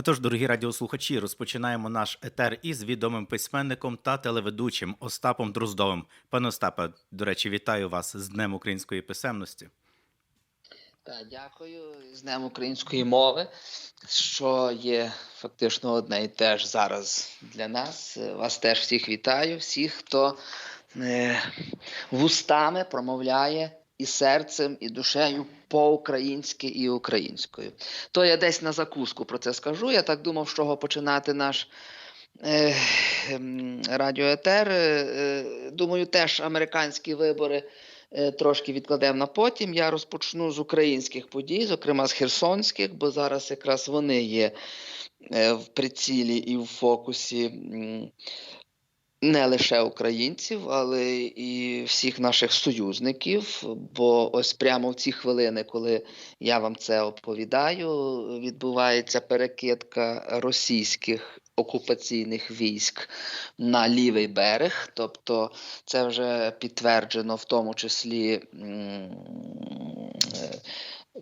Отож, дорогі радіослухачі, розпочинаємо наш етер із відомим письменником та телеведучим Остапом Дроздовим. Пане Остапе, до речі, вітаю вас з Днем української писемності. Так, дякую з Днем української мови, що є фактично одне і те ж зараз для нас. Вас теж всіх вітаю, всіх, хто е, вустами промовляє і серцем, і душею по-українськи і українською. То я десь на закуску про це скажу. Я так думав, з чого починати наш. ем, Радіоетер. Е, е, Думаю, теж американські вибори е, трошки відкладемо на потім. Я розпочну з українських подій, зокрема з херсонських, бо зараз якраз вони є в прицілі і в фокусі не лише українців, але і всіх наших союзників. Бо ось прямо в ці хвилини, коли я вам це оповідаю, відбувається перекидка російських окупаційних військ на лівий берег. Тобто це вже підтверджено в тому числі.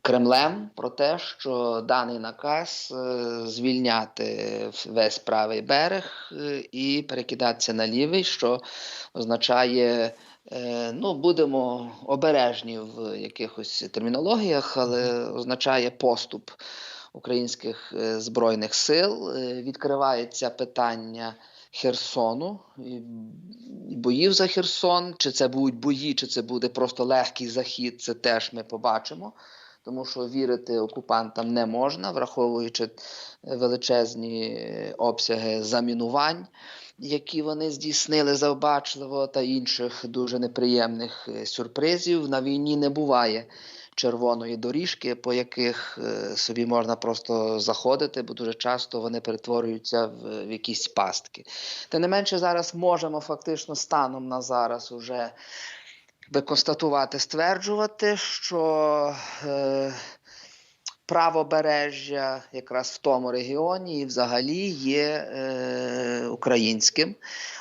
Кремлем про те, що даний наказ е, звільняти весь правий берег е, і перекидатися на лівий, що означає, е, ну будемо обережні в якихось термінологіях, але означає поступ українських збройних сил. Відкривається питання. Херсону і боїв за Херсон. Чи це будуть бої, чи це буде просто легкий захід, це теж ми побачимо. Тому що вірити окупантам не можна, враховуючи величезні е, обсяги замінувань, які вони здійснили завбачливо, та інших дуже неприємних е, сюрпризів. На війні не буває червоної доріжки, по яких е, собі можна просто заходити, бо дуже часто вони перетворюються в, в якісь пастки. Тим не менше, зараз можемо фактично станом на зараз уже би констатувати, стверджувати, що е, правобережжя якраз в тому регіоні і взагалі є е, українським.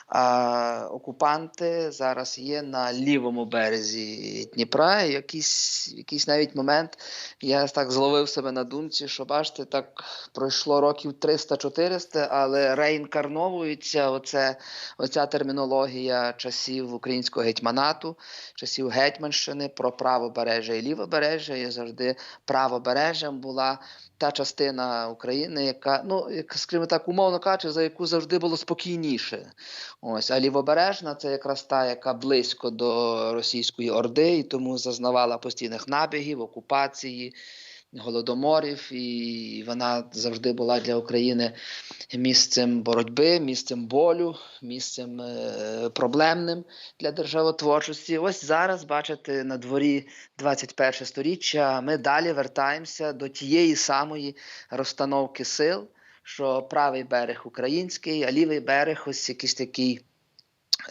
А окупанти зараз є на лівому березі Дніпра. І якийсь, якийсь навіть момент я так зловив себе на думці, що бачите, так пройшло років 300-400, але реінкарновується оце, оця термінологія часів українського гетьманату, часів Гетьманщини про правобережжя і лівобережжя. І завжди правобережжям була та частина України, яка, ну, скажімо так, умовно кажучи, за яку завжди було спокійніше. Ось, а лівобережна це якраз та, яка близько до російської орди, і тому зазнавала постійних набігів, окупації, голодоморів, і вона завжди була для України місцем боротьби, місцем болю, місцем е, проблемним для державотворчості. Ось зараз, бачите, на дворі 21 сторіччя ми далі вертаємося до тієї самої розстановки сил, що правий берег український, а лівий берег ось якийсь такий.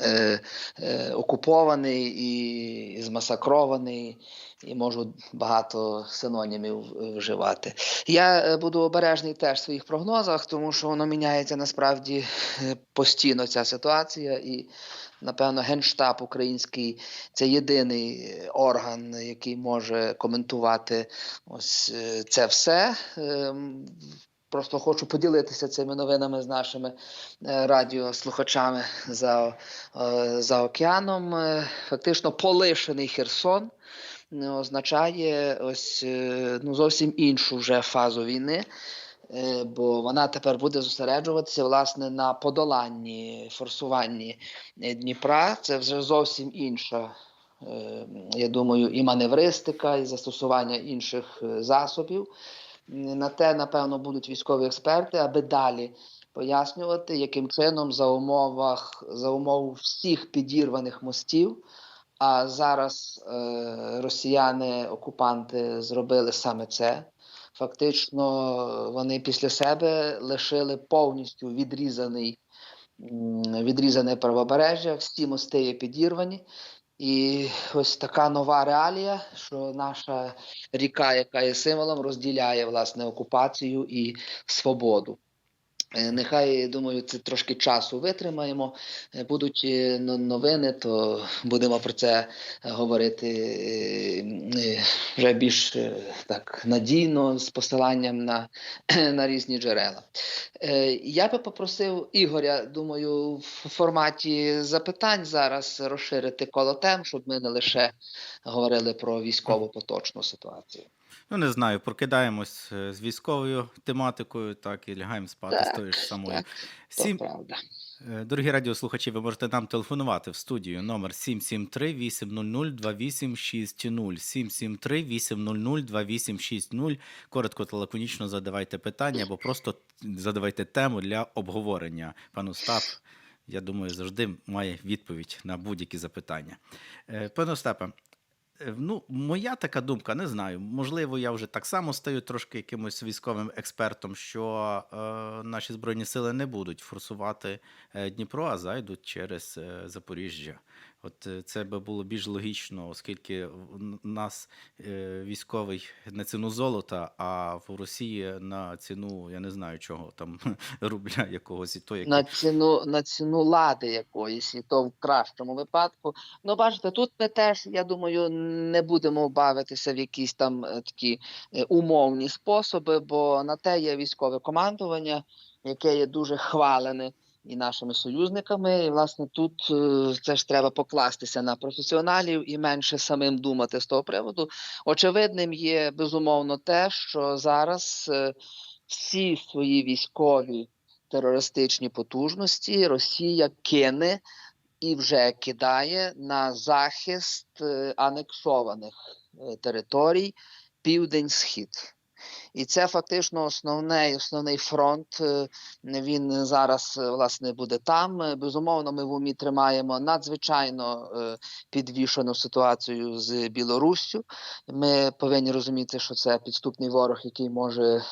Е, е, окупований і змасакрований, і можу багато синонімів вживати. Я е, буду обережний теж в своїх прогнозах, тому що воно міняється насправді е, постійно ця ситуація, і напевно генштаб український це єдиний орган, який може коментувати ось е, це все. Просто хочу поділитися цими новинами з нашими е, радіослухачами за, е, за океаном. Е, Фактично, полишений Херсон означає ось ну, зовсім іншу вже фазу війни. Бо вона тепер буде зосереджуватися власне на подоланні, форсуванні Дніпра. Це вже зовсім інша, я думаю, і маневристика, і застосування інших засобів. На те, напевно, будуть військові експерти, аби далі пояснювати, яким чином за умовах за умов всіх підірваних мостів. А зараз е, росіяни, окупанти зробили саме це. Фактично, вони після себе лишили повністю відрізаний, відрізане правобережжя, всі мости є підірвані. І ось така нова реалія, що наша ріка, яка є символом, розділяє власне окупацію і свободу. Е, Нехай думаю, це трошки часу витримаємо. Е, Будуть е, новини, то будемо про це говорити вже більш так надійно з посиланням на, на різні джерела. Я би попросив Ігоря, думаю, в форматі запитань зараз розширити коло тем, щоб ми не лише говорили про військову поточну ситуацію. Ну, не знаю, прокидаємось е, з військовою тематикою, так і лягаємо спати з тою ж самою. так, Сім... правда. Е, Дорогі радіослухачі, ви можете нам телефонувати в студію номер 773 800 2860 773 800 2860 Коротко та лаконічно задавайте питання або просто задавайте тему для обговорення. Пан Остап, я думаю, завжди має відповідь на будь-які запитання. Е, Пане Остапе, Ну, моя така думка, не знаю. Можливо, я вже так само стаю трошки якимось військовим експертом, що е, наші збройні сили не будуть форсувати е, Дніпро, а зайдуть через е, Запоріжжя. От е, це би було більш логічно, оскільки в нас е, військовий на ціну золота, а в Росії на ціну, я не знаю чого, там рубля якогось і то, який на ціну на ціну лади якоїсь, і то в кращому випадку. Ну, бачите, тут ми теж, я думаю, не будемо бавитися в якісь там е, такі умовні способи, бо на те є військове командування, яке є дуже хвалене і нашими союзниками. І власне тут е, це ж треба покластися на професіоналів і менше самим думати з того приводу. Очевидним є безумовно те, що зараз е, всі свої військові терористичні потужності Росія кине і вже кидає на захист е, анексованих територій південь-схід. І це фактично основний, основний фронт. е, Він зараз е, власне буде там. Е, Безумовно, ми в умі тримаємо надзвичайно підвішену ситуацію з Білоруссю. Ми повинні розуміти, що це підступний ворог, який може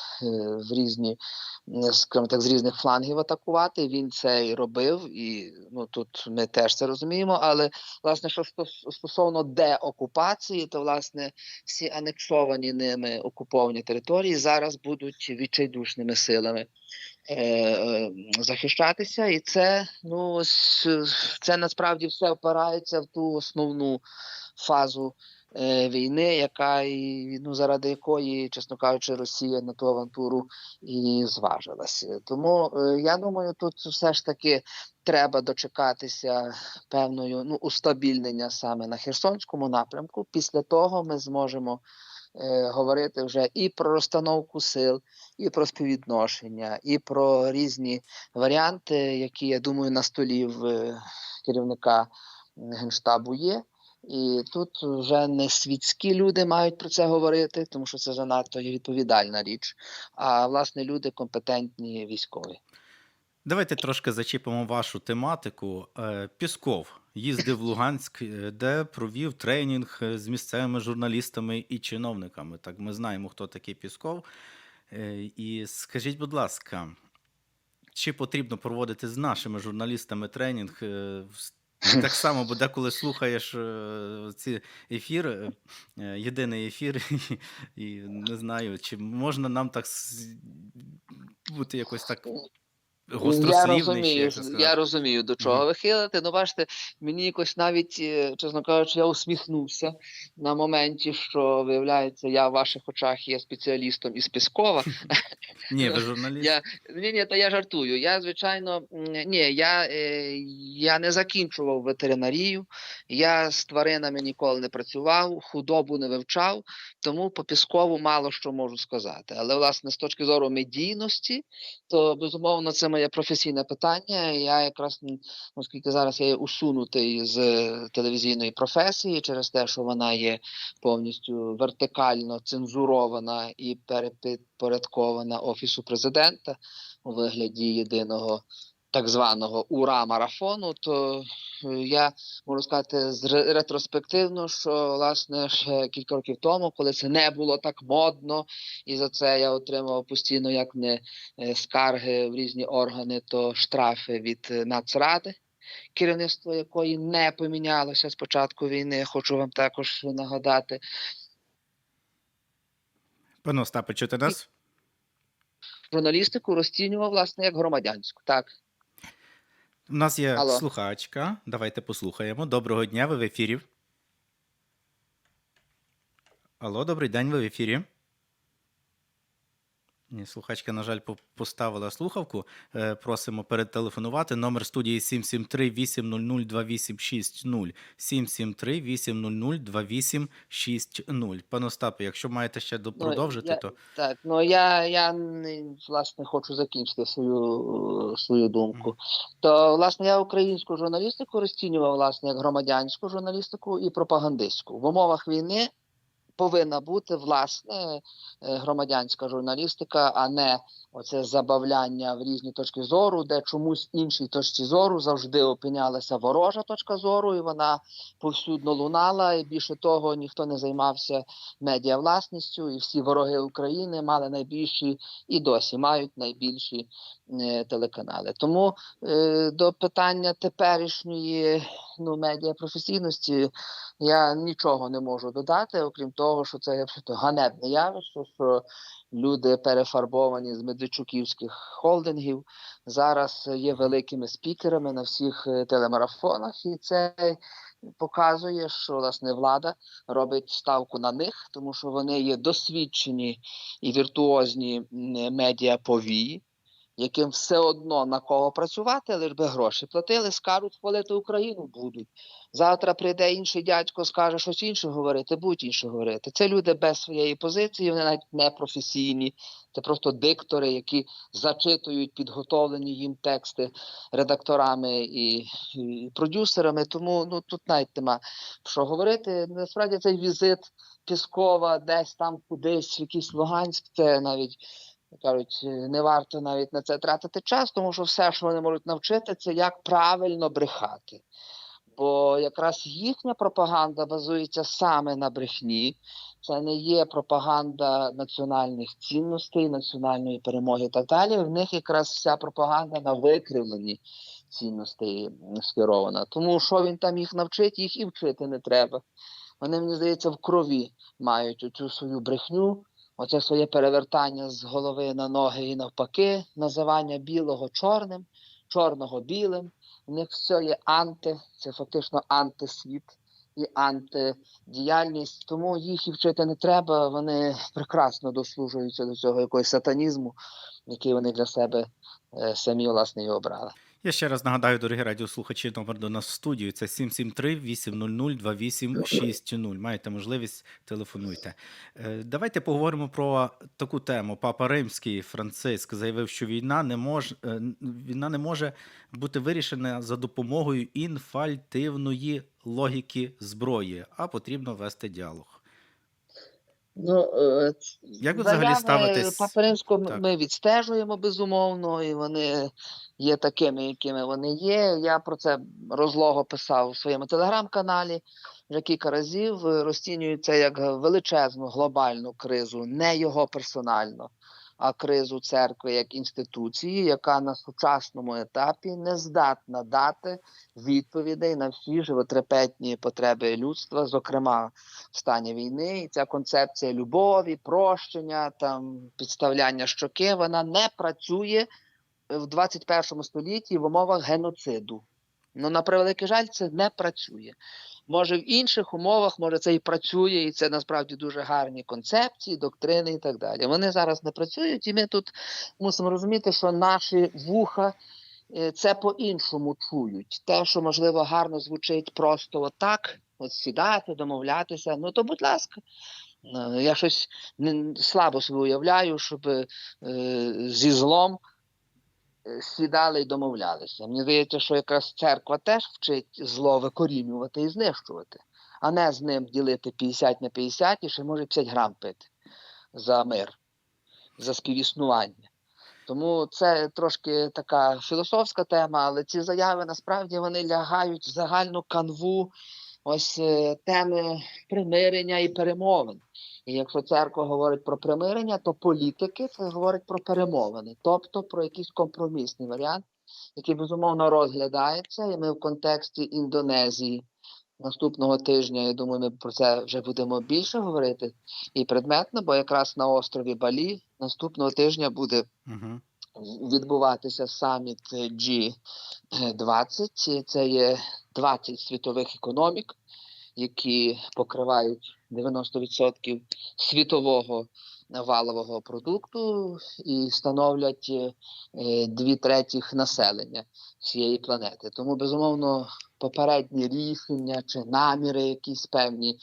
в різні, скажімо так, з різних флангів атакувати. Він це і робив, і ну тут ми теж це розуміємо. Але власне, що стос- стосовно деокупації, то власне всі анексовані ними окуповані території зараз будуть відчайдушними силами е, е, захищатися, і це ну це насправді все опирається в ту основну фазу е, війни, яка і ну заради якої, чесно кажучи, Росія на ту авантуру і зважилася. Тому е, я думаю, тут все ж таки треба дочекатися певною ну устабільнення саме на Херсонському напрямку. Після того ми зможемо е, говорити вже і про розстановку сил, і про співвідношення, і про різні варіанти, які я думаю на столі в е, керівника генштабу є. І тут вже не світські люди мають про це говорити, тому що це занадто є відповідальна річ. А власне люди компетентні військові. Давайте трошки зачіпимо вашу тематику. Е, Пісков їздив в Луганськ, е, де провів тренінг е, з місцевими журналістами і чиновниками. Так, ми знаємо, хто такий Пісков. І скажіть, будь ласка, чи потрібно проводити з нашими журналістами тренінг? Так само, бо деколи слухаєш ці ефіри, е, єдиний ефір, і не знаю, чи можна нам так бути якось так Я розумію, я розумію, до чого Мгм. ви хилите. Ну, бачите, мені якось навіть, е, чесно кажучи, я усміхнувся на моменті, що виявляється, я в ваших очах є спеціалістом із Піскова. Ні, ви журналіст. Я ні, ні, та я жартую. Я звичайно ні, я, е, я не закінчував ветеринарію, я з тваринами ніколи не працював, худобу не вивчав, тому по піскову мало що можу сказати. Але власне з точки зору медійності, то безумовно це моє професійне питання. Я якраз оскільки зараз я є усунутий з е, телевізійної професії через те, що вона є повністю вертикально цензурована і перепідпорядкована офісу президента у вигляді єдиного так званого ура марафону, то е, я можу сказати з ретроспективно, що власне ще кілька років тому, коли це не було так модно, і за це я отримав постійно як не е, скарги в різні органи, то штрафи від е, Нацради. керівництво якої не помінялося з початку війни. Хочу вам також нагадати. Пане Остапе, чути нас? Журналістику розцінював власне як громадянську. Так, У нас є Алло. слухачка. Давайте послухаємо. Доброго дня, ви в ефірі. Алло, добрий день, ви в ефірі. Ні, слухачка, на жаль, по- поставила слухавку. Е, Просимо перетелефонувати. Номер студії 773-800-2860. 773-800-2860. Пане Остапе, якщо маєте ще Ну, продовжити, я- то так. Ну я, я не, власне хочу закінчити свою, свою думку. То власне я українську журналістику розцінював власне як громадянську журналістику і пропагандистську. В умовах війни повинна бути власне е, громадянська журналістика, а не оце забавляння в різні точки зору, де чомусь іншій точці зору завжди опинялася ворожа точка зору, і вона повсюдно лунала. І більше того, ніхто не займався медіавласністю, і всі вороги України мали найбільші і досі мають найбільші е, телеканали. Тому е, до питання теперішньої ну, медіапрофесійності я нічого не можу додати, окрім того, що це абсолютно ганебне явище, що люди перефарбовані з медведчуківських холдингів зараз є великими спікерами на всіх е, телемарафонах, і це показує, що власне влада робить ставку на них, тому що вони є досвідчені і віртуозні медіаповії, яким все одно на кого працювати, лиш би гроші платили, скажуть хвалити Україну будуть. Завтра прийде інший дядько, скаже щось інше говорити, будуть інше говорити. Це люди без своєї позиції, вони навіть не професійні. Це просто диктори, які зачитують підготовлені їм тексти редакторами і, і продюсерами. Тому ну тут навіть нема що говорити. Насправді цей візит Піскова десь там кудись, якийсь Луганськ, це навіть. Кажуть, не варто навіть на це тратити час, тому що все, що вони можуть навчити, це як правильно брехати. Бо якраз їхня пропаганда базується саме на брехні. Це не є пропаганда національних цінностей, національної перемоги і так далі. В них якраз вся пропаганда на викривленні цінностей скерована. Тому що він там їх навчить, їх і вчити не треба. Вони, мені здається, в крові мають оцю свою брехню, оце своє перевертання з голови на ноги і навпаки, називання білого чорним, чорного білим. У них все є анти, це фактично антисвіт і антидіяльність. Тому їх і вчити не треба. Вони прекрасно дослужуються до цього якогось сатанізму, який вони для себе е, самі власне і обрали. Я ще раз нагадаю, дорогі радіослухачі, номер до нас в студію. Це 773-800-2860. Маєте можливість, телефонуйте. Е, Давайте поговоримо про таку тему. Папа Римський Франциск заявив, що війна не може, війна не може бути вирішена за допомогою інфальтивної логіки зброї, а потрібно вести діалог. Ну, е, Як ви взагалі ставитесь- Паперинського Так. ми відстежуємо безумовно, і вони є такими, якими вони є. Я про це розлого писав у своєму телеграм-каналі вже кілька разів. Е, Розцінюю це як величезну глобальну кризу, не його персонально, кризу церкви як інституції, яка на сучасному етапі не здатна дати відповідей на всі животрепетні потреби людства, зокрема в стані війни. І ця концепція любові, прощення, там підставляння щоки, вона не працює в 21 столітті в умовах геноциду. Ну, на превеликий жаль, це не працює. Може, в інших умовах, може, це і працює, і це насправді дуже гарні концепції, доктрини і так далі. Вони зараз не працюють, і ми тут мусимо розуміти, що наші вуха е, це по-іншому чують. Те, що можливо гарно звучить просто отак, от сідати, домовлятися. Ну то, будь ласка, Е, я щось слабо собі уявляю, щоб е, зі злом сідали і домовлялися. Мені здається, що якраз церква теж вчить зло викорінювати і знищувати, а не з ним ділити 50 на 50 і ще може 50 грам пити за мир, за співіснування. Тому це трошки така філософська тема, але ці заяви насправді вони лягають в загальну канву ось е, теми примирення і перемовин. І якщо церква говорить про примирення, то політики це говорять про перемовини, тобто про якийсь компромісний варіант, який безумовно розглядається, і ми в контексті Індонезії наступного тижня. Я думаю, ми про це вже будемо більше говорити і предметно, бо якраз на острові Балі наступного тижня буде Угу. відбуватися саміт G20. Це є 20 світових економік, які покривають 90% світового валового продукту і становлять е, дві третіх населення цієї планети. Тому безумовно попередні рішення чи наміри, якісь певні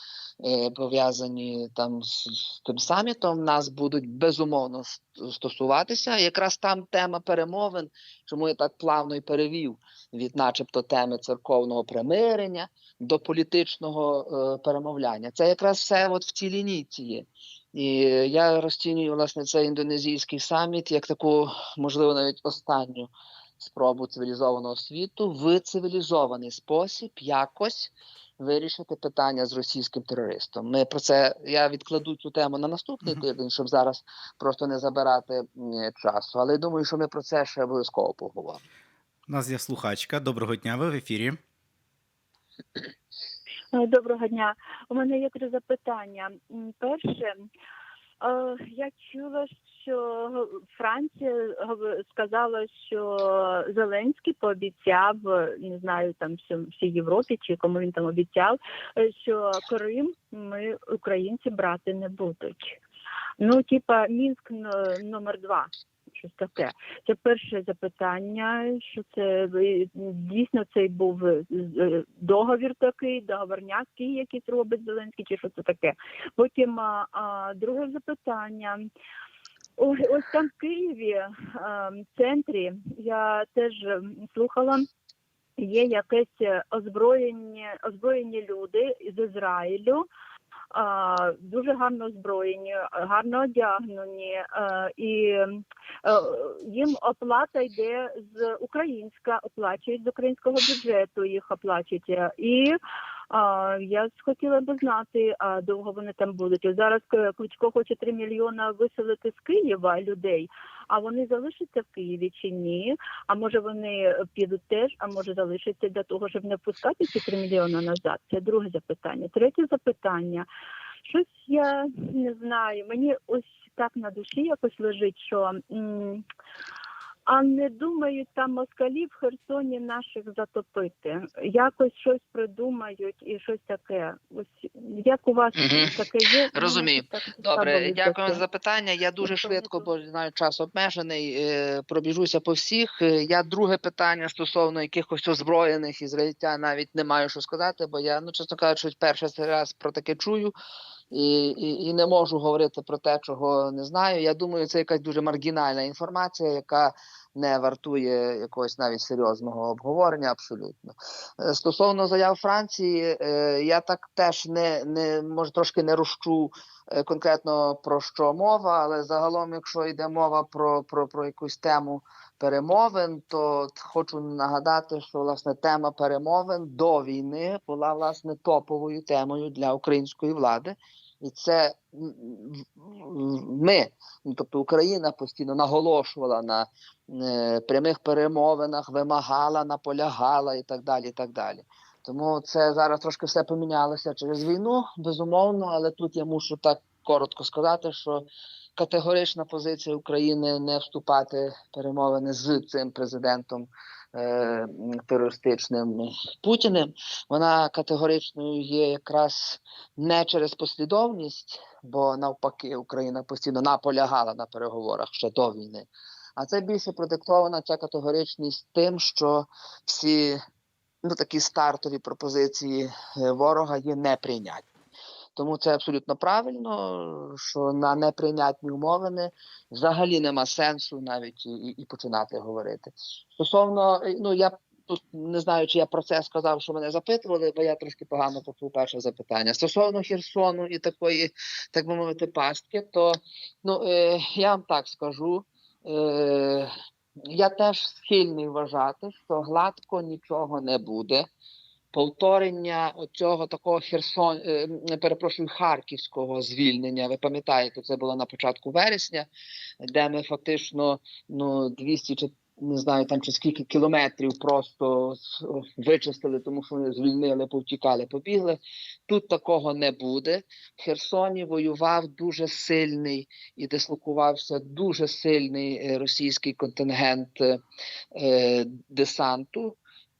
е, пов'язані там з, з тим самітом, нас будуть безумовно стосуватися. Якраз там тема перемовин, чому я так плавно і перевів від, начебто, теми церковного примирення до політичного е, перемовляння. Це якраз все от в цій лінійці є. І я розцінюю власне цей індонезійський саміт як таку, можливо, навіть останню спробу цивілізованого світу в цивілізований спосіб якось вирішити питання з російським терористом. Ми про це я відкладу цю тему на наступний тиждень, щоб зараз просто не забирати часу. Але я думаю, що ми про це ще обов'язково поговоримо. У нас є слухачка. Доброго дня, ви в ефірі. Е, Доброго дня. У мене є три запитання. Перше, е, я чула, що Франція сказала, що Зеленський пообіцяв, не знаю, там всій Європі чи кому він там обіцяв, що Крим ми українці брати не будуть. Ну, типа Мінськ номер два. Щось таке. Це перше запитання, що це дійсно цей був е, договір такий, договорняцький, який робить Зеленський, чи що це таке. Потім а, друге запитання. Ось, там в Києві, в центрі, я теж слухала. Є якесь озброєні, озброєні люди з Ізраїлю, а, дуже гарно озброєні, гарно одягнені, а, і е, їм оплата йде з українська, оплачують з українського бюджету, їх оплачують. І я хотіла би знати, а довго вони там будуть. Зараз К- Кличко хоче 3 мільйона виселити з Києва людей, а вони залишаться в Києві чи ні? А може вони підуть теж, а може залишаться для того, щоб не впускати ці 3 мільйони назад? Це друге запитання. Третє запитання. Щось я не знаю. Мені ось так на душі якось лежить, що м, а не думають там москалі в Херсоні наших затопити. Якось щось придумають і щось таке. Ось як у вас Мгм. таке є? Розумію. Так Добре, дякую за цього. запитання. Я дуже швидко, бо знаю, час обмежений. е, Пробіжуся по всіх. Е, Я друге питання стосовно якихось озброєних ізраїльтян навіть не маю що сказати, бо я, ну чесно кажучи, перший раз про таке чую. І, і, і не можу говорити про те, чого не знаю. Я думаю, це якась дуже маргінальна інформація, яка не вартує якогось навіть серйозного обговорення. Абсолютно Е, стосовно заяв Франції, е, я так теж не, не може трошки не розчув е, конкретно про що мова, але загалом, якщо йде мова про, про, про якусь тему перемовин, то хочу нагадати, що власне тема перемовин до війни була власне топовою темою для української влади. І це ми, тобто Україна постійно наголошувала на е, прямих перемовинах, вимагала, наполягала і так далі. і так далі. Тому це зараз трошки все помінялося через війну, безумовно, але тут я мушу так коротко сказати, що категорична позиція України не вступати в перемовини з цим президентом е, терористичним Путіним. Вона категоричною є якраз не через послідовність, бо навпаки Україна постійно наполягала на переговорах ще до війни. А це більше продиктована ця категоричність тим, що всі ну, такі стартові пропозиції е, ворога є неприйнятні. Тому це абсолютно правильно, що на неприйнятні умовини взагалі нема сенсу навіть і, і, починати говорити. Стосовно, е, ну я тут не знаю, чи я про це сказав, що мене запитували, бо я трошки погано почув перше запитання. Стосовно Херсону і такої, так би мовити, пастки, то ну, е, я вам так скажу. Е, я теж схильний вважати, що гладко нічого не буде. Повторення цього такого Херсон, е, перепрошую, харківського звільнення. Ви пам'ятаєте, це було на початку вересня, де ми фактично ну 200 чи не знаю там чи скільки кілометрів просто вичистили, тому що вони звільнили, повтікали, побігли. Тут такого не буде. В Херсоні воював дуже сильний і дислокувався дуже сильний е, російський контингент е, десанту.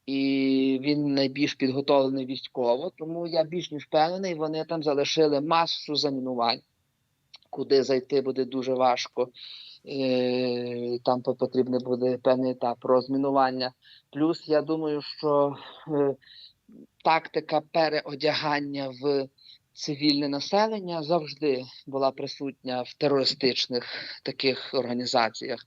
І він найбільш підготовлений військово, тому я більш ніж впевнений, вони там залишили масу замінувань, куди зайти буде дуже важко. Е, Там по- потрібний буде певний етап розмінування. Плюс я думаю, що е, тактика переодягання в цивільне населення завжди була присутня в терористичних таких організаціях,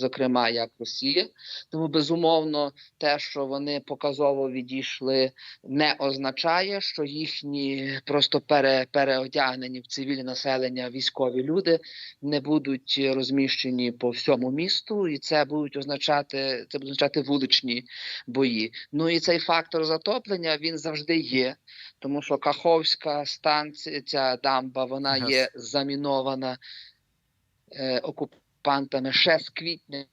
зокрема як Росія. Тому безумовно, те, що вони показово відійшли, не означає, що їхні просто пере, переодягнені в цивільне населення військові люди не будуть розміщені по всьому місту, і це будуть означати це будуть означати вуличні бої. Ну і цей фактор затоплення він завжди є, тому що Каховська станція, ця дамба, вона Газ. є замінована е, окупантами ще з квітня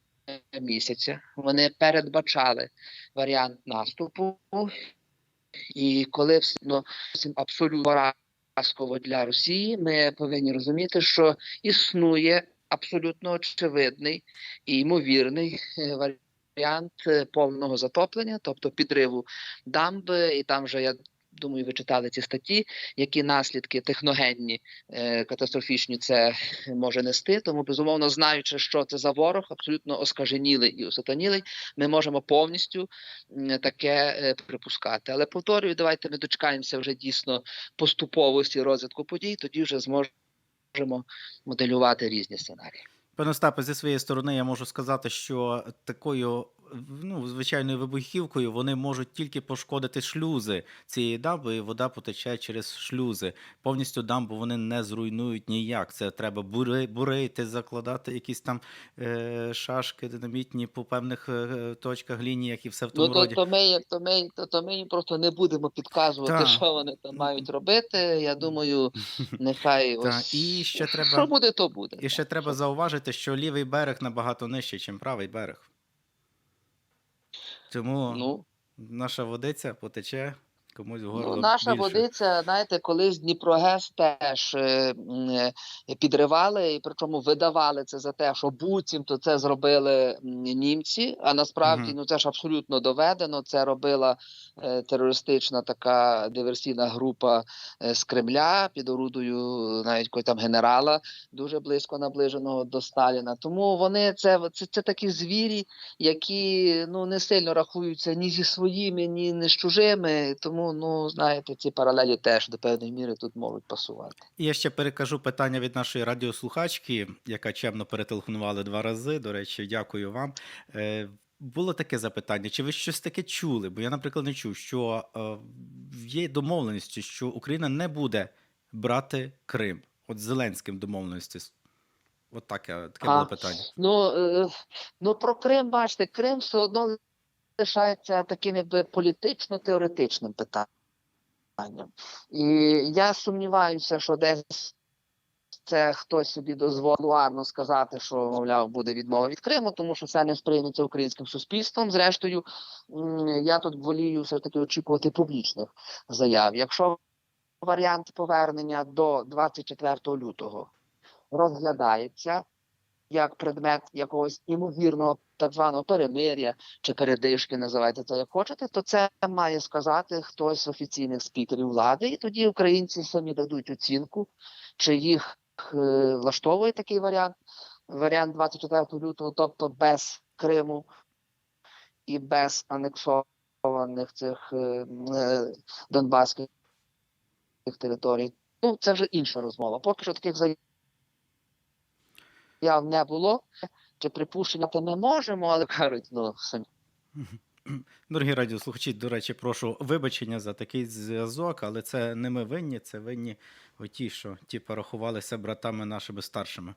місяця. Вони передбачали варіант наступу, і коли все ну, абсолютно поразково для Росії, ми повинні розуміти, що існує абсолютно очевидний і ймовірний е, варіант е, повного затоплення, тобто підриву дамби, і там вже я. Думаю, ви читали ці статті, які наслідки техногенні е, катастрофічні це може нести. Тому безумовно, знаючи, що це за ворог, абсолютно оскаженілий і осатанілий, ми можемо повністю таке е, припускати. Але повторюю, давайте ми дочекаємося вже дійсно поступовості розвитку подій, тоді вже зможемо моделювати різні сценарії. Пане Остапе, зі своєї сторони я можу сказати, що такою ну, звичайною вибухівкою вони можуть тільки пошкодити шлюзи цієї дамби, і вода потече через шлюзи. Повністю дамбу вони не зруйнують ніяк. Це треба бури, бурити, закладати якісь там е, шашки динамітні по певних е, точках лінії, і все в тому Ну то, роді. то ми то ми то, то ми їм просто не будемо підказувати, Так. що вони там мають робити. Я думаю, нехай Та, ось і ще треба- що буде, то буде. І ще треба зауважити, що лівий берег набагато нижчий, ніж правий берег. Тому Ну, наша водиця потече комусь в горло Ну, наша більше. водиця, знаєте, колись Дніпрогес теж е, е, підривали, і причому видавали це за те, що буцімто це зробили німці. А насправді, Мгм. ну це ж абсолютно доведено. Це робила е, терористична така диверсійна група е, з Кремля під орудою навіть якогось там генерала, дуже близько наближеного до Сталіна. Тому вони це, це, це такі звірі, які ну не сильно рахуються ні зі своїми, ні не з чужими. Тому, ну знаєте, ці паралелі теж до певної міри тут можуть пасувати. І я ще перекажу питання від нашої радіослухачки, яка чемно перетелефонувала два рази. До речі, дякую вам. Е, було таке запитання: чи ви щось таке чули? Бо я, наприклад, не чув, що е, є домовленості, що Україна не буде брати Крим. От з Зеленським домовленості. От таке, таке А, було питання. Ну, е, ну про Крим, бачите, Крим все одно лишається таким якби політично-теоретичним питанням. І я сумніваюся, що десь це хтось собі дозволуарно сказати, що мовляв буде відмова від Криму, тому що це не сприйметься українським суспільством. Зрештою, я тут волію все таки очікувати публічних заяв. Якщо варіант повернення до 24 лютого розглядається як предмет якогось імовірного так званого перемир'я чи передишки, називайте це як хочете, то це має сказати хтось з офіційних спікерів влади, і тоді українці самі дадуть оцінку, чи їх е, влаштовує такий варіант. Варіант 24 лютого, тобто без Криму і без анексованих цих е, е, донбаських територій. Ну, це вже інша розмова. Поки що таких заяв не було. Чи припущення то ми можемо, але кажуть, ну самі. Дорогі радіослухачі, до речі, прошу вибачення за такий зв'язок, але це не ми винні, це винні оті, що ті порахувалися братами нашими старшими.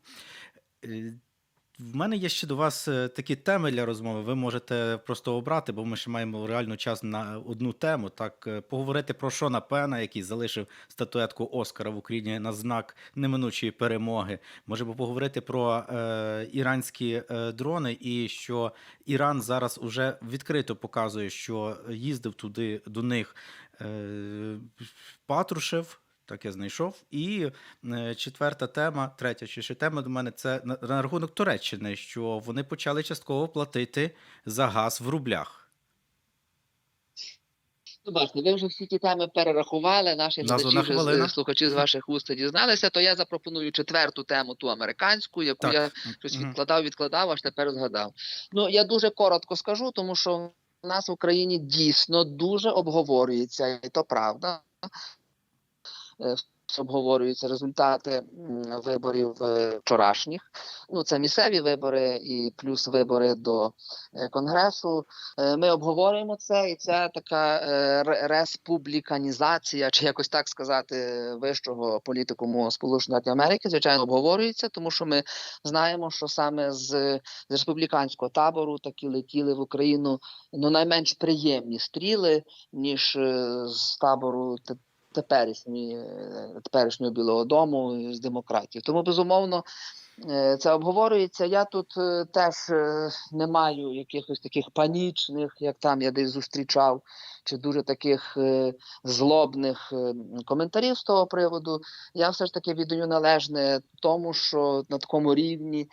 В мене є ще до вас е, такі теми для розмови. Ви можете просто обрати, бо ми ще маємо реально час на одну тему. Так, е, поговорити про Шона Пена, який залишив статуетку Оскара в Україні на знак неминучої перемоги. Може поговорити про е, іранські е, дрони, і що Іран зараз уже відкрито показує, що їздив туди до них е, Патрушев. Так я знайшов. І е, четверта тема, третя чи ще тема до мене це на, на рахунок Туреччини, що вони почали частково платити за газ в рублях. Ну, бачите, ви вже всі ті теми перерахували. Наші глядачі вже слухачі з ваших уст дізналися. То я запропоную четверту тему, ту американську, яку Так. я щось відкладав, відкладав, аж тепер згадав. Ну я дуже коротко скажу, тому що в нас в Україні дійсно дуже обговорюється, і то правда. Е, Обговорюються результати виборів е, вчорашніх. Ну це місцеві вибори і плюс вибори до е, конгресу. Ми обговорюємо це, і це така республіканізація, чи якось так сказати, вищого політикуму Сполучених Штатів Америки, звичайно, обговорюється, тому що ми знаємо, що саме з, республіканського табору такі летіли в Україну ну найменш приємні стріли, ніж з табору теперішньої, е, теперішнього Білого Дому з демократів. Тому безумовно. Е, Це обговорюється. Я тут е, теж е, не маю якихось таких панічних, як там я десь зустрічав, чи дуже таких злобних коментарів з того приводу. Я все ж таки віддаю належне тому, що на такому рівні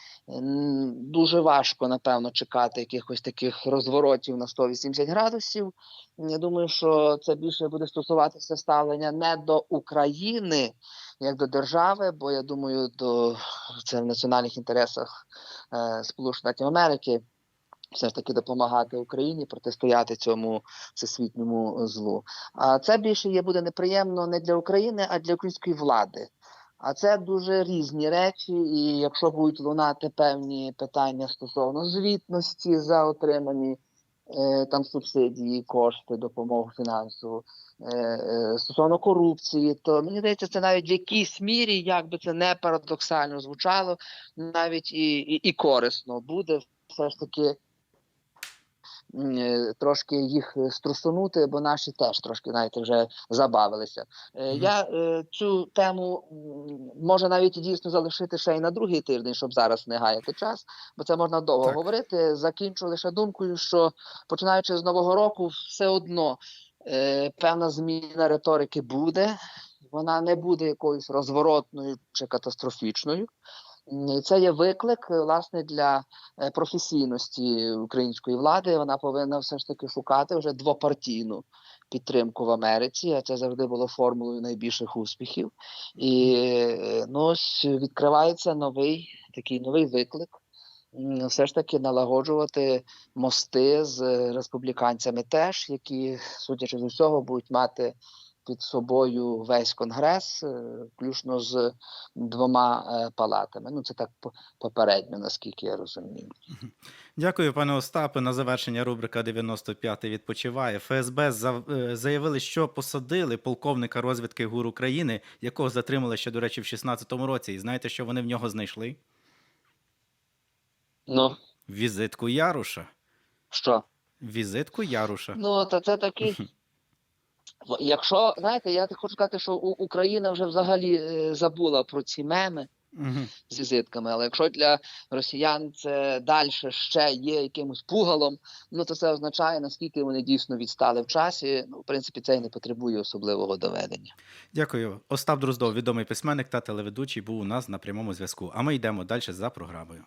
дуже важко, напевно, чекати якихось таких розворотів на 180 градусів. Я думаю, що це більше буде стосуватися ставлення не до України як до держави, бо я думаю, до це в національних інтересах е, Сполучених Штатів Америки все ж таки допомагати Україні протистояти цьому всесвітньому злу. А це більше є буде неприємно не для України, а для української влади. А це дуже різні речі, і якщо будуть лунати певні питання стосовно звітності за отримані там субсидії, кошти, допомогу фінансову, е, е, стосовно корупції, то мені здається, це навіть в якійсь мірі, як би це не парадоксально звучало, навіть і, і, і корисно буде все ж таки е, трошки їх е, струсунути, бо наші теж трошки, знаєте, вже забавилися. Е, Я е, цю тему може навіть дійсно залишити ще й на другий тиждень, щоб зараз не гаяти час, бо це можна довго Так. говорити. Закінчу лише думкою, що починаючи з нового року, все одно е, певна зміна риторики буде. Вона не буде якоюсь розворотною чи катастрофічною. Це є виклик е, власне для е, професійності української влади. Вона повинна все ж таки шукати вже двопартійну підтримку в Америці. А це завжди було формулою найбільших успіхів. І е, ну, ось відкривається новий такий новий виклик. Все ж таки налагоджувати мости з республіканцями, теж які, судячи з усього, будуть мати під собою весь конгрес, е, включно з двома е, палатами. Ну це так попередньо, наскільки я розумію. Дякую, пане Остапе. На завершення рубрика 95 відпочиває. ФСБ е, заявили, що посадили полковника розвідки ГУР України, якого затримали ще, до речі, в 16-му році. І знаєте, що вони в нього знайшли? Ну Візитку Яруша. що? Візитку Яруша. Ну та це такий. Якщо знаєте, я хочу сказати, що Україна вже взагалі е, забула про ці меми. Мгм. з візитками. Але якщо для росіян це далі ще є якимось пугалом, ну то це означає, наскільки вони дійсно відстали в часі. Ну, в принципі, це і не потребує особливого доведення. Дякую. Остап Дроздов, відомий письменник та телеведучий, був у нас на прямому зв'язку. А ми йдемо далі за програмою.